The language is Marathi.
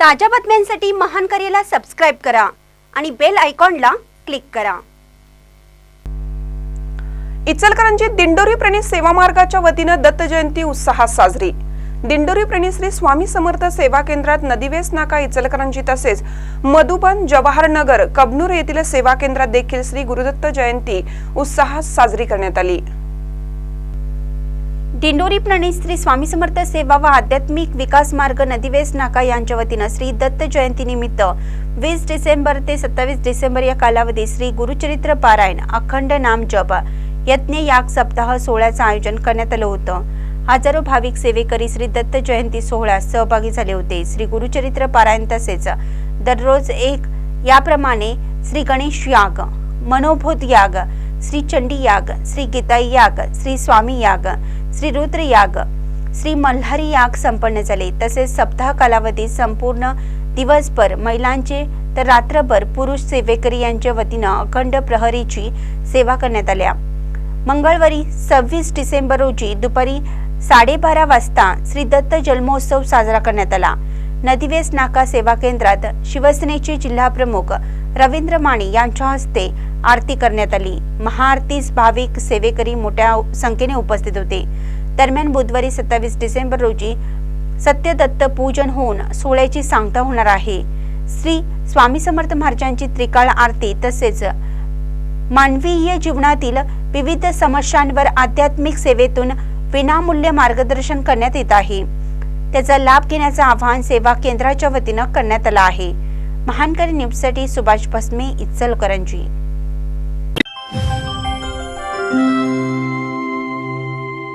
ताज्या बातम्यांसाठी महान करेला सबस्क्राईब करा आणि बेल आयकॉनला क्लिक करा. इचलकरंजीत दिंडोरी प्रणित सेवा मार्गाच्या वतीनं दत्त जयंती उत्साहात साजरी. दिंडोरी प्रणित श्री स्वामी समर्थ सेवा केंद्रात नदीवेस नाका इचलकरंजी तसेच मधुबन जवाहरनगर कबनूर येथील सेवा केंद्रात देखील श्री गुरुदत्त जयंती उत्साहात साजरी करण्यात आली. दिंडोरी प्रणित श्री स्वामी समर्थ सेवा व आध्यात्मिक विकास मार्ग नदीवेस नाका यांच्या वतीनं श्री दत्त जयंती निमित्त वीस डिसेंबर ते सत्तावीस डिसेंबर या कालावधीत श्री गुरुचरित्र पारायण अखंड नाम जप यज्ञ याग सप्ताह सोहळ्याचं आयोजन करण्यात आलं होतं. हजारो भाविक सेवेकरी श्री दत्त जयंती सोहळ्यात सहभागी झाले होते. श्री गुरुचरित्र पारायण तसेच दररोज एक याप्रमाणे श्री गणेश याग मनोभूत याग श्री चंडी याग श्री गीताई याग श्री स्वामी याग श्री रुद्र याग श्री मल्हारी याग संपन्न झाले. तसेच सप्ताह कालावधीत संपूर्ण दिवसभर महिलांचे तर रात्रभर पुरुष सेवेकरी यांच्या वतीनं अखंड प्रहरीची सेवा करण्यात आल्या. मंगळवारी सव्वीस डिसेंबर रोजी दुपारी साडेबारा वाजता श्री दत्त जन्मोत्सव साजरा करण्यात आला. नदीवेस नाका सेवा केंद्रात शिवसेनेचे जिल्हाप्रमुख रवींद्र माने यांच्या हस्ते आरती करण्यात आली. महाआरतीस भाविक सेवेकरी मोठ्या संख्येने उपस्थित होते. दरम्यान बुधवारी सत्तावीस डिसेंबर रोजी सत्यदत्त पूजन होऊन सोहळ्याची सांगता होणार आहे. श्री स्वामी समर्थ महाराजांची त्रिकाळ आरती तसेच मानवीय जीवनातील विविध समस्यांवर आध्यात्मिक सेवेतून विनामूल्य मार्गदर्शन करण्यात येत आहे. त्याचा लाभ घेण्याचं आवाहन सेवा केंद्राच्या वतीनं करण्यात आलं आहे. महानकरी न्यूजसाठी सुभाष भस्मे इचलकरंजी.